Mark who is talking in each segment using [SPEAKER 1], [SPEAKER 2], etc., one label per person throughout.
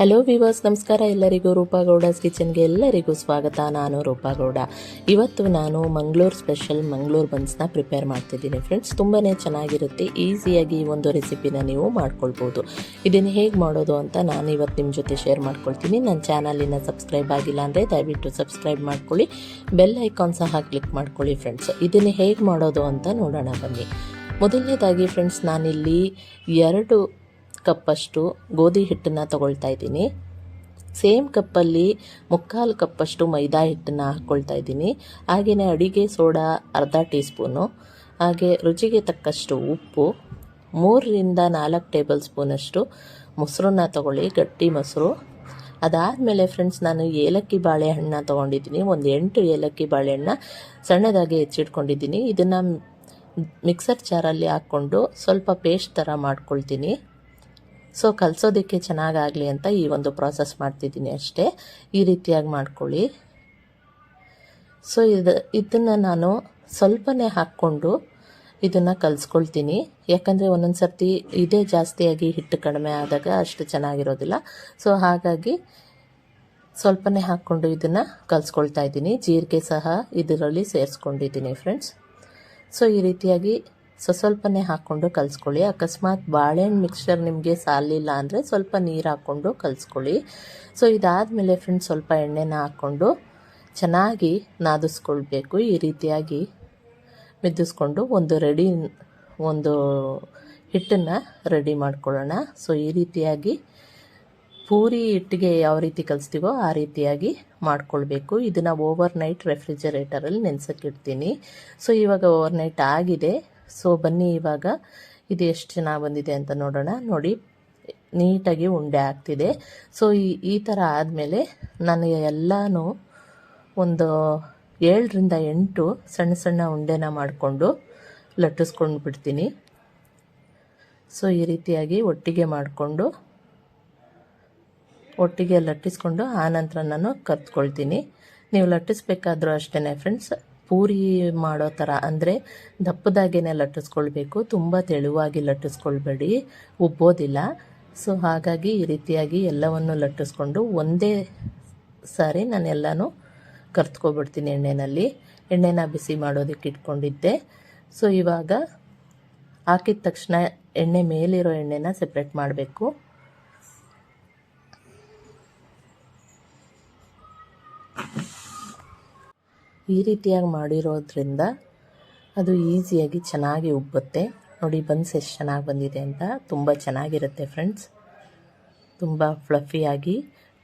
[SPEAKER 1] Hello ವಿವಾಸ್ ನಮಸ್ಕಾರ. ಎಲ್ಲರಿಗೂ ರೂಪಾಗೌಡಸ್ ಕಿಚನ್ಗೆ ಎಲ್ಲರಿಗೂ ಸ್ವಾಗತ. ನಾನು ರೂಪಾಗೌಡ. ಇವತ್ತು ನಾನು ಮಂಗಳೂರು ಸ್ಪೆಷಲ್ ಮಂಗಳೂರು ಬನ್ಸ್ನ ಪ್ರಿಪೇರ್ ಮಾಡ್ತಿದ್ದೀನಿ ಫ್ರೆಂಡ್ಸ್ ತುಂಬಾ ಚೆನ್ನಾಗಿರುತ್ತೆ. ಈಸಿಯಾಗಿ ಈ ಒಂದು ರೆಸಿಪಿನ ನೀವು ಮಾಡ್ಕೊಳ್ಬೋದು. ಇದನ್ನು ಹೇಗೆ ಮಾಡೋದು ಅಂತ ನಾನು ಇವತ್ತು ನಿಮ್ಮ ಜೊತೆ ಶೇರ್ ಮಾಡ್ಕೊಳ್ತೀನಿ. ನನ್ನ ಚಾನಲಿನ ಸಬ್ಸ್ಕ್ರೈಬ್ ಆಗಿಲ್ಲ ಅಂದರೆ ದಯವಿಟ್ಟು ಸಬ್ಸ್ಕ್ರೈಬ್ ಮಾಡ್ಕೊಳ್ಳಿ. ಬೆಲ್ ಐಕಾನ್ ಸಹ ಕ್ಲಿಕ್ ಮಾಡ್ಕೊಳ್ಳಿ ಫ್ರೆಂಡ್ಸ್ ಇದನ್ನು ಹೇಗೆ ಮಾಡೋದು ಅಂತ ನೋಡೋಣ ಬನ್ನಿ. ಮೊದಲನೇದಾಗಿ ಫ್ರೆಂಡ್ಸ್ ನಾನಿಲ್ಲಿ ಎರಡು ಕಪ್ಪಷ್ಟು ಗೋಧಿ ಹಿಟ್ಟನ್ನು ತಗೊಳ್ತಾ ಇದ್ದೀನಿ. ಸೇಮ್ ಕಪ್ಪಲ್ಲಿ ಮುಕ್ಕಾಲು ಕಪ್ಪಷ್ಟು ಮೈದಾ ಹಿಟ್ಟನ್ನು ಹಾಕ್ಕೊಳ್ತಾ ಇದ್ದೀನಿ. ಹಾಗೆಯೇ ಅಡಿಗೆ ಸೋಡಾ ಅರ್ಧ ಟೀ ಸ್ಪೂನು ಹಾಗೆ ರುಚಿಗೆ ತಕ್ಕಷ್ಟು ಉಪ್ಪು, ಮೂರರಿಂದ ನಾಲ್ಕು ಟೇಬಲ್ ಸ್ಪೂನಷ್ಟು ಮೊಸರನ್ನ ತಗೊಳ್ಳಿ, ಗಟ್ಟಿ ಮೊಸರು. ಅದಾದಮೇಲೆ ಫ್ರೆಂಡ್ಸ್, ನಾನು ಏಲಕ್ಕಿ ಬಾಳೆಹಣ್ಣು ತೊಗೊಂಡಿದ್ದೀನಿ. ಒಂದು ಎಂಟು ಏಲಕ್ಕಿ ಬಾಳೆಹಣ್ಣ ಸಣ್ಣದಾಗಿ ಹೆಚ್ಚಿಟ್ಕೊಂಡಿದ್ದೀನಿ. ಇದನ್ನು ಮಿಕ್ಸರ್ ಜಾರಲ್ಲಿ ಹಾಕ್ಕೊಂಡು ಸ್ವಲ್ಪ ಪೇಸ್ಟ್ ಥರ ಮಾಡ್ಕೊಳ್ತೀನಿ. ಸೊ ಕಲಿಸೋದಕ್ಕೆ ಚೆನ್ನಾಗಾಗಲಿ ಅಂತ ಈ ಒಂದು ಪ್ರಾಸೆಸ್ ಮಾಡ್ತಿದ್ದೀನಿ ಅಷ್ಟೇ. ಈ ರೀತಿಯಾಗಿ ಮಾಡ್ಕೊಳ್ಳಿ. ಸೊ ಇದು, ಇದನ್ನು ನಾನು ಸ್ವಲ್ಪನೇ ಹಾಕ್ಕೊಂಡು ಇದನ್ನು ಕಲಿಸ್ಕೊಳ್ತೀನಿ. ಯಾಕಂದರೆ ಒಂದೊಂದು ಸರ್ತಿ ಇದೇ ಜಾಸ್ತಿಯಾಗಿ ಹಿಟ್ಟು ಕಡಿಮೆ ಆದಾಗ ಅಷ್ಟು ಚೆನ್ನಾಗಿರೋದಿಲ್ಲ. ಸೊ ಹಾಗಾಗಿ ಸ್ವಲ್ಪನೇ ಹಾಕ್ಕೊಂಡು ಇದನ್ನು ಕಲಿಸ್ಕೊಳ್ತಾ ಇದ್ದೀನಿ. ಜೀರಿಗೆ ಸಹ ಇದರಲ್ಲಿ ಸೇರಿಸ್ಕೊಂಡಿದ್ದೀನಿ ಫ್ರೆಂಡ್ಸ್ ಸೊ ಈ ರೀತಿಯಾಗಿ ಸೊ ಸ್ವಲ್ಪನೇ ಹಾಕ್ಕೊಂಡು ಕಲಿಸ್ಕೊಳ್ಳಿ. ಅಕಸ್ಮಾತ್ ಬಾಳೆಹಣ್ಣು ಮಿಕ್ಸ್ಚರ್ ನಿಮಗೆ ಸಾಲಿಲ್ಲ ಅಂದರೆ ಸ್ವಲ್ಪ ನೀರು ಹಾಕ್ಕೊಂಡು ಕಲಿಸ್ಕೊಳ್ಳಿ. ಸೊ ಇದಾದಮೇಲೆ ಫ್ರೆಂಡ್ಸ್ ಸ್ವಲ್ಪ ಎಣ್ಣೆನ ಹಾಕ್ಕೊಂಡು ಚೆನ್ನಾಗಿ ನಾದಿಸ್ಕೊಳ್ಬೇಕು. ಈ ರೀತಿಯಾಗಿ ಮಿದ್ದಿಸ್ಕೊಂಡು ಒಂದು ರೆಡಿ ಒಂದು ಹಿಟ್ಟನ್ನು ರೆಡಿ ಮಾಡ್ಕೊಳ್ಳೋಣ. ಸೊ ಈ ರೀತಿಯಾಗಿ ಪೂರಿ ಹಿಟ್ಟಿಗೆ ಯಾವ ರೀತಿ ಕಲಿಸ್ತೀವೋ ಆ ರೀತಿಯಾಗಿ ಮಾಡ್ಕೊಳ್ಬೇಕು. ಇದನ್ನು ಓವರ್ ನೈಟ್ ರೆಫ್ರಿಜರೇಟರಲ್ಲಿ ನೆನೆಸೋಕ್ಕಿಡ್ತೀನಿ ಸೊ ಇವಾಗ ಓವರ್ ನೈಟ್ ಆಗಿದೆ. ಸೊ ಬನ್ನಿ ಇವಾಗ. ಇದು ಎಷ್ಟು ಚೆನ್ನಾಗಿ ಬಂದಿದೆ ಅಂತ ನೋಡೋಣ. ನೋಡಿ, ನೀಟಾಗಿ ಉಂಡೆ ಆಗ್ತಿದೆ. ಸೊ ಈ ಈ ಥರ ಆದಮೇಲೆ ನಾನು ಎಲ್ಲನೂ ಒಂದು ಏಳರಿಂದ ಎಂಟು ಸಣ್ಣ ಸಣ್ಣ ಉಂಡೆನ ಮಾಡಿಕೊಂಡು ಲಟ್ಟಿಸ್ಕೊಂಡು ಬಿಡ್ತೀನಿ. ಸೊ ಈ ರೀತಿಯಾಗಿ ಒಟ್ಟಿಗೆ ಮಾಡಿಕೊಂಡು, ಒಟ್ಟಿಗೆ ಲಟ್ಟಿಸ್ಕೊಂಡು ಆನಂತರ ನಾನು ಕರ್ತ್ಕೊಳ್ತೀನಿ ನೀವು ಲಟ್ಟಿಸ್ಬೇಕಾದ್ರೂ ಅಷ್ಟೇ ಫ್ರೆಂಡ್ಸ್ ಪೂರಿ ಮಾಡೋ ಥರ ಅಂದರೆ ದಪ್ಪದಾಗೇ ಲಟ್ಟಿಸ್ಕೊಳ್ಬೇಕು, ತುಂಬ ತೆಳುವಾಗಿ ಲಟ್ಟಿಸ್ಕೊಳ್ಬೇಡಿ, ಉಬ್ಬೋದಿಲ್ಲ. ಸೊ ಹಾಗಾಗಿ ಈ ರೀತಿಯಾಗಿ ಎಲ್ಲವನ್ನು ಲಟ್ಟಿಸ್ಕೊಂಡು ಒಂದೇ ಸಾರಿ ನಾನು ಎಲ್ಲನೂ ಕರ್ತ್ಕೊಬಿಡ್ತೀನಿ ಎಣ್ಣೆಯಲ್ಲಿ ಎಣ್ಣೆನ ಬಿಸಿ ಮಾಡೋದಕ್ಕೆ ಇಟ್ಕೊಂಡಿದ್ದೆ. ಸೊ ಇವಾಗ ಹಾಕಿದ ತಕ್ಷಣ ಎಣ್ಣೆ ಮೇಲಿರೋ ಎಣ್ಣೆನ ಸೆಪ್ರೇಟ್ ಮಾಡಬೇಕು. ಈ ರೀತಿಯಾಗಿ ಮಾಡಿರೋದ್ರಿಂದ ಅದು ಈಸಿಯಾಗಿ ಚೆನ್ನಾಗಿ ಉಬ್ಬುತ್ತೆ. ನೋಡಿ ಬನ್ಸ್ ಎಷ್ಟು ಚೆನ್ನಾಗಿ ಬಂದಿದೆ ಅಂತ. ತುಂಬ ಚೆನ್ನಾಗಿರುತ್ತೆ ಫ್ರೆಂಡ್ಸ್. ತುಂಬ ಫ್ಲಫಿಯಾಗಿ,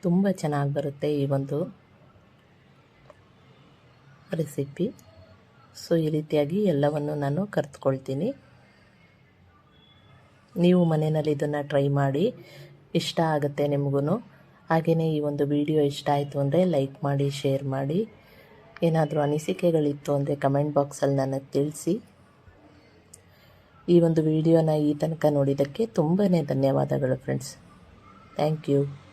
[SPEAKER 1] ತುಂಬ ಚೆನ್ನಾಗಿ ಬರುತ್ತೆ ಈ ಒಂದು ರೆಸಿಪಿ. ಸೊ, ಈ ರೀತಿಯಾಗಿ ಎಲ್ಲವನ್ನು ನಾನು ಕರ್ತ್ಕೊಳ್ತೀನಿ ನೀವು ಮನೆಯಲ್ಲಿ ಇದನ್ನು ಟ್ರೈ ಮಾಡಿ. ಇಷ್ಟ ಆಗುತ್ತೆ ನಿಮಗೂ ಹಾಗೆಯೇ ಈ ಒಂದು ವಿಡಿಯೋ ಇಷ್ಟ ಆಯಿತು ಅಂದರೆ ಲೈಕ್ ಮಾಡಿ, ಶೇರ್ ಮಾಡಿ. ಏನಾದರೂ ಅನಿಸಿಕೆಗಳಿತ್ತು ಅಂದರೆ ಕಮೆಂಟ್ ಬಾಕ್ಸಲ್ಲಿ ನನಗೆ ತಿಳಿಸಿ. ಈ ಒಂದು ವಿಡಿಯೋನ ಈ ತನಕ ನೋಡಿದ್ದಕ್ಕೆ ತುಂಬಾ ಧನ್ಯವಾದಗಳು ಫ್ರೆಂಡ್ಸ್. Thank you.